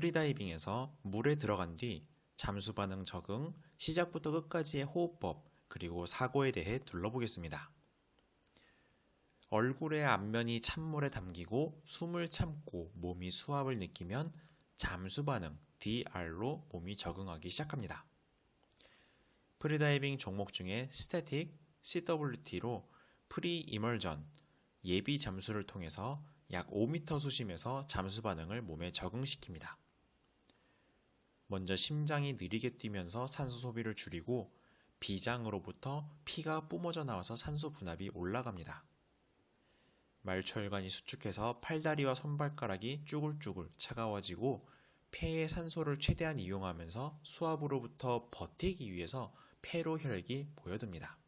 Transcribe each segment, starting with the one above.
프리다이빙에서 물에 들어간 뒤 잠수 반응 적응, 시작부터 끝까지의 호흡법, 그리고 사고에 대해 둘러보겠습니다. 얼굴의 앞면이 찬물에 담기고 숨을 참고 몸이 수압을 느끼면 잠수 반응 DR로 몸이 적응하기 시작합니다. 프리다이빙 종목 중에 스태틱, CWT로 프리 이멀전, 예비 잠수를 통해서 약 5m 수심에서 잠수 반응을 몸에 적응시킵니다. 먼저 심장이 느리게 뛰면서 산소 소비를 줄이고 비장으로부터 피가 뿜어져 나와서 산소 분압이 올라갑니다. 말초혈관이 수축해서 팔다리와 손발가락이 쭈글쭈글 차가워지고 폐의 산소를 최대한 이용하면서 수압으로부터 버티기 위해서 폐로 혈액이 모여듭니다.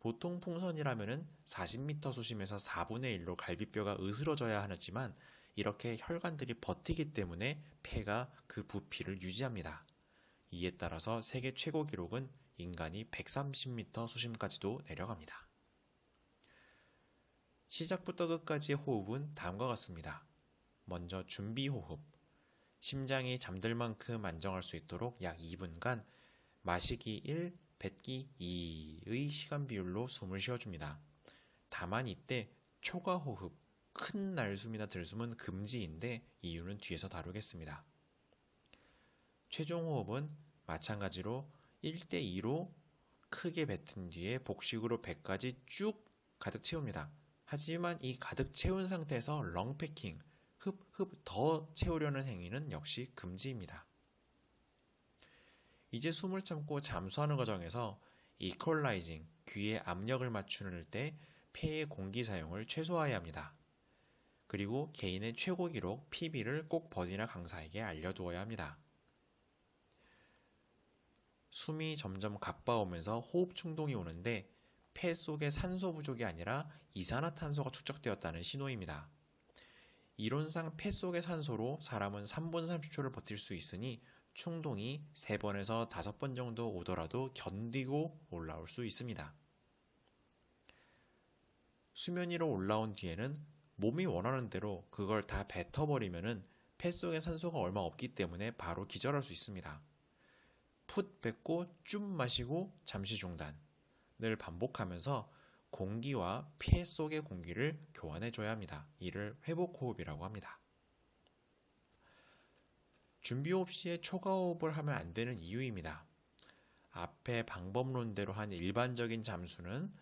보통 풍선이라면 40m 수심에서 4분의 1로 갈비뼈가 으스러져야 하지만 이렇게 혈관들이 버티기 때문에 폐가 그 부피를 유지합니다. 이에 따라서 세계 최고 기록은 인간이 130m 수심까지도 내려갑니다. 시작부터 끝까지의 호흡은 다음과 같습니다. 먼저 준비 호흡. 심장이 잠들 만큼 안정할 수 있도록 약 2분간 마시기 1, 뱉기 2의 시간 비율로 숨을 쉬어줍니다. 다만 이때 초과 호흡, 큰 날숨이나 들숨은 금지인데 이유는 뒤에서 다루겠습니다. 최종 호흡은 마찬가지로 1대2로 크게 뱉은 뒤에 복식으로 배까지 쭉 가득 채웁니다. 하지만 이 가득 채운 상태에서 렁패킹, 흡흡 더 채우려는 행위는 역시 금지입니다. 이제 숨을 참고 잠수하는 과정에서 이퀄라이징, 귀에 압력을 맞추는 때 폐의 공기 사용을 최소화해야 합니다. 그리고 개인의 최고 기록 PB를 꼭 버디나 강사에게 알려두어야 합니다. 숨이 점점 가빠오면서 호흡 충동이 오는데 폐 속에 산소 부족이 아니라 이산화탄소가 축적되었다는 신호입니다. 이론상 폐 속의 산소로 사람은 3분 30초를 버틸 수 있으니 충동이 3번에서 5번 정도 오더라도 견디고 올라올 수 있습니다. 수면 위로 올라온 뒤에는 몸이 원하는 대로 그걸 다 뱉어버리면은 폐 속에 산소가 얼마 없기 때문에 바로 기절할 수 있습니다. 풋 뱉고 쭉 마시고 잠시 중단을 반복하면서 공기와 폐 속의 공기를 교환해줘야 합니다. 이를 회복호흡이라고 합니다. 준비호흡 시에 초과호흡을 하면 안 되는 이유입니다. 앞에 방법론대로 한 일반적인 잠수는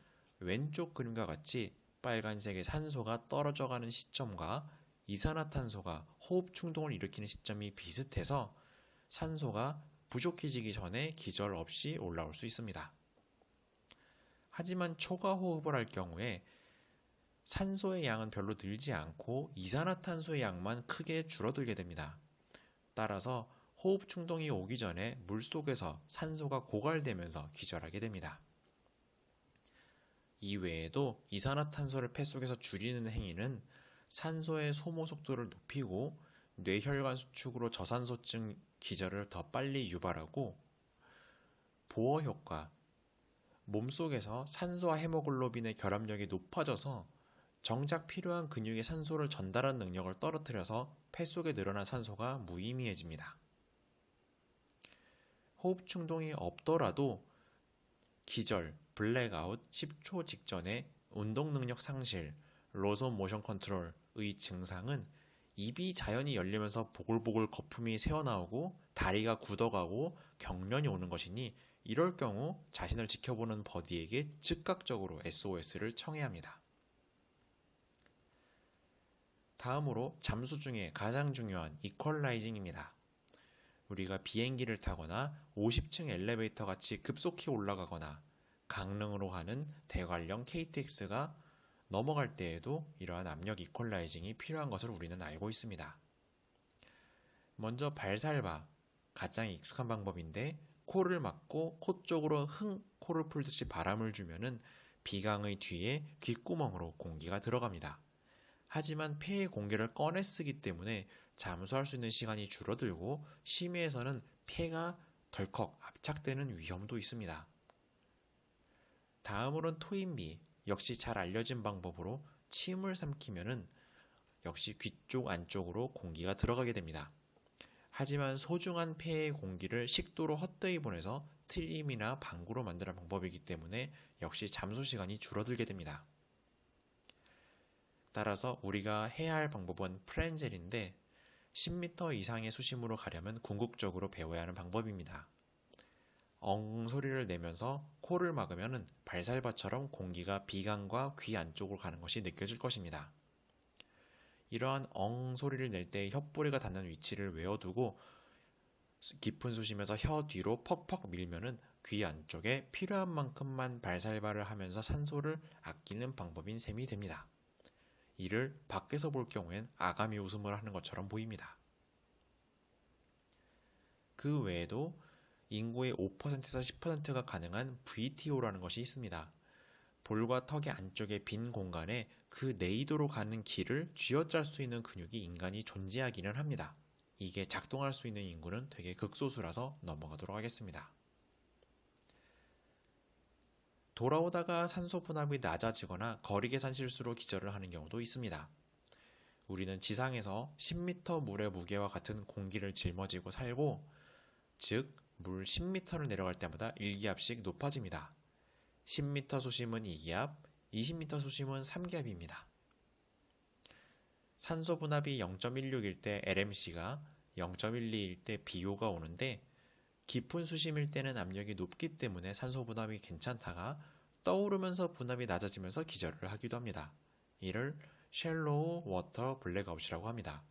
왼쪽 그림과 같이 빨간색의 산소가 떨어져 가는 시점과 이산화탄소가 호흡 충동을 일으키는 시점이 비슷해서 산소가 부족해지기 전에 기절 없이 올라올 수 있습니다. 하지만 초과 호흡을 할 경우에 산소의 양은 별로 늘지 않고 이산화탄소의 양만 크게 줄어들게 됩니다. 따라서 호흡 충동이 오기 전에 물 속에서 산소가 고갈되면서 기절하게 됩니다. 이외에도 이산화탄소를 폐 속에서 줄이는 행위는 산소의 소모 속도를 높이고 뇌혈관 수축으로 저산소증 기절을 더 빨리 유발하고 보호 효과, 몸속에서 산소와 헤모글로빈의 결합력이 높아져서 정작 필요한 근육에 산소를 전달한 능력을 떨어뜨려서 폐 속에 늘어난 산소가 무의미해집니다. 호흡 충동이 없더라도 기절, 블랙아웃 10초 직전에 운동 능력 상실, 로손 모션 컨트롤의 증상은 입이 자연히 열리면서 보글보글 거품이 새어나오고 다리가 굳어가고 경련이 오는 것이니 이럴 경우 자신을 지켜보는 버디에게 즉각적으로 SOS를 청해야 합니다. 다음으로 잠수 중에 가장 중요한 이퀄라이징입니다. 우리가 비행기를 타거나 50층 엘리베이터 같이 급속히 올라가거나 강릉으로 가는 대관령 KTX가 넘어갈 때에도 이러한 압력 이퀄라이징이 필요한 것을 우리는 알고 있습니다. 먼저 발살바, 가장 익숙한 방법인데 코를 막고 코 쪽으로 흥 코를 풀듯이 바람을 주면은 비강의 뒤에 귓구멍으로 공기가 들어갑니다. 하지만 폐의 공기를 꺼내 쓰기 때문에 잠수할 수 있는 시간이 줄어들고 심해에서는 폐가 덜컥 압착되는 위험도 있습니다. 다음으로는 토인비 역시 잘 알려진 방법으로 침을 삼키면은 역시 귀 쪽 안쪽으로 공기가 들어가게 됩니다. 하지만 소중한 폐의 공기를 식도로 헛되이 보내서 트림이나 방구로 만드는 방법이기 때문에 역시 잠수 시간이 줄어들게 됩니다. 따라서 우리가 해야 할 방법은 프렌젤인데 10m 이상의 수심으로 가려면 궁극적으로 배워야 하는 방법입니다. 엉 소리를 내면서 코를 막으면 발살바처럼 공기가 비강과 귀 안쪽으로 가는 것이 느껴질 것입니다. 이러한 엉 소리를 낼때 혓뿌리가 닿는 위치를 외워두고 깊은 수심에서 혀 뒤로 퍽퍽 밀면은 귀 안쪽에 필요한 만큼만 발살발을 하면서 산소를 아끼는 방법인 셈이 됩니다. 이를 밖에서 볼 경우엔 아가미 웃음을 하는 것처럼 보입니다. 그 외에도 인구의 5%에서 10%가 가능한 VTO라는 것이 있습니다. 볼과 턱의 안쪽의 빈 공간에 그 내이도로 가는 길을 쥐어짤 수 있는 근육이 인간이 존재하기는 합니다. 이게 작동할 수 있는 인구는 되게 극소수라서 넘어가도록 하겠습니다. 돌아오다가 산소 분압이 낮아지거나 거리 계산 실수로 기절을 하는 경우도 있습니다. 우리는 지상에서 10m 물의 무게와 같은 공기를 짊어지고 살고, 즉, 물 10m를 내려갈 때마다 1기압씩 높아집니다. 10m 수심은 2기압, 20m 수심은 3기압입니다. 산소 분압이 0.16일 때 LMC가 0.12일 때 BO가 오는데 깊은 수심일 때는 압력이 높기 때문에 산소 분압이 괜찮다가 떠오르면서 분압이 낮아지면서 기절을 하기도 합니다. 이를 쉘로우 워터 블랙아웃이라고 합니다.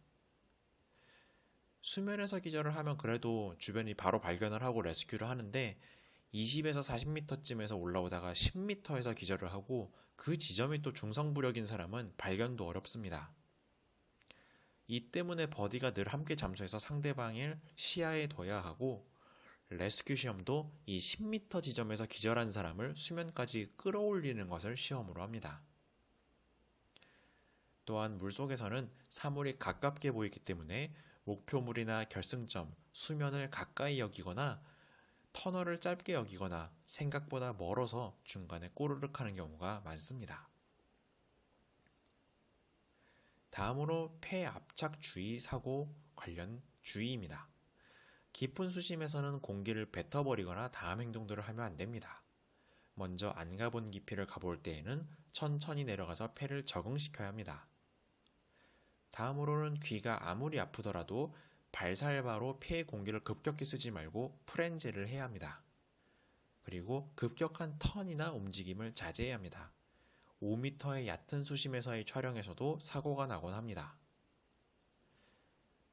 수면에서 기절을 하면 그래도 주변이 바로 발견을 하고 레스큐를 하는데 20에서 40m쯤에서 올라오다가 10m에서 기절을 하고 그 지점이 또 중성부력인 사람은 발견도 어렵습니다. 이 때문에 버디가 늘 함께 잠수해서 상대방을 시야에 둬야 하고 레스큐 시험도 이 10m 지점에서 기절한 사람을 수면까지 끌어올리는 것을 시험으로 합니다. 또한 물속에서는 사물이 가깝게 보이기 때문에 목표물이나 결승점, 수면을 가까이 여기거나 터널을 짧게 여기거나 생각보다 멀어서 중간에 꼬르륵 하는 경우가 많습니다. 다음으로 폐 압착 주의 사고 관련 주의입니다. 깊은 수심에서는 공기를 뱉어버리거나 다음 행동들을 하면 안 됩니다. 먼저 안 가본 깊이를 가볼 때에는 천천히 내려가서 폐를 적응시켜야 합니다. 다음으로는 귀가 아무리 아프더라도 발살바로 폐의 공기를 급격히 쓰지 말고 프렌즈를 해야 합니다. 그리고 급격한 턴이나 움직임을 자제해야 합니다. 5m의 얕은 수심에서의 촬영에서도 사고가 나곤 합니다.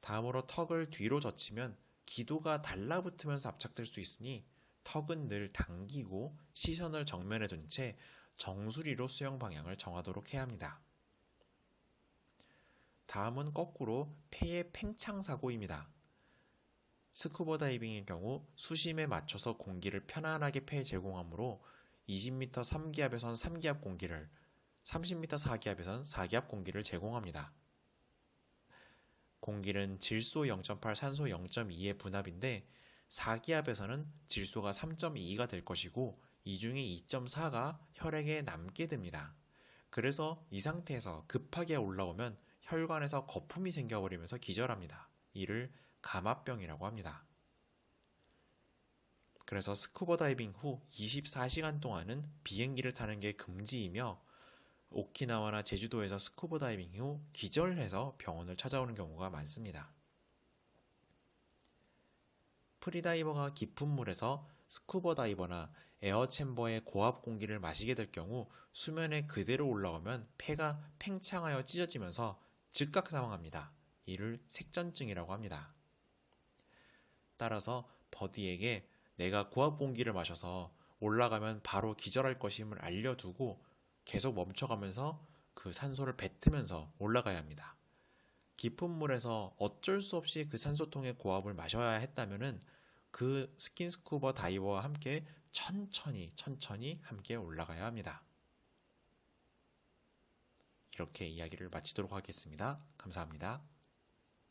다음으로 턱을 뒤로 젖히면 기도가 달라붙으면서 압착될 수 있으니 턱은 늘 당기고 시선을 정면에 둔 채 정수리로 수영 방향을 정하도록 해야 합니다. 다음은 거꾸로 폐의 팽창 사고입니다. 스쿠버 다이빙의 경우 수심에 맞춰서 공기를 편안하게 폐에 제공하므로 20m 3기압에선 3기압 공기를 30m 4기압에선 4기압 공기를 제공합니다. 공기는 질소 0.8, 산소 0.2의 분압인데 4기압에서는 질소가 3.2가 될 것이고 이 중에 2.4가 혈액에 남게 됩니다. 그래서 이 상태에서 급하게 올라오면 혈관에서 거품이 생겨버리면서 기절합니다. 이를 감압병이라고 합니다. 그래서 스쿠버 다이빙 후 24시간 동안은 비행기를 타는 게 금지이며 오키나와나 제주도에서 스쿠버 다이빙 후 기절해서 병원을 찾아오는 경우가 많습니다. 프리다이버가 깊은 물에서 스쿠버 다이버나 에어 챔버의 고압 공기를 마시게 될 경우 수면에 그대로 올라오면 폐가 팽창하여 찢어지면서 즉각 사망합니다. 이를 색전증이라고 합니다. 따라서 버디에게 내가 고압 공기를 마셔서 올라가면 바로 기절할 것임을 알려두고 계속 멈춰가면서 그 산소를 뱉으면서 올라가야 합니다. 깊은 물에서 어쩔 수 없이 그 산소통의 고압을 마셔야 했다면은 그 스킨스쿠버 다이버와 함께 천천히 천천히 함께 올라가야 합니다. 이렇게 이야기를 마치도록 하겠습니다. 감사합니다.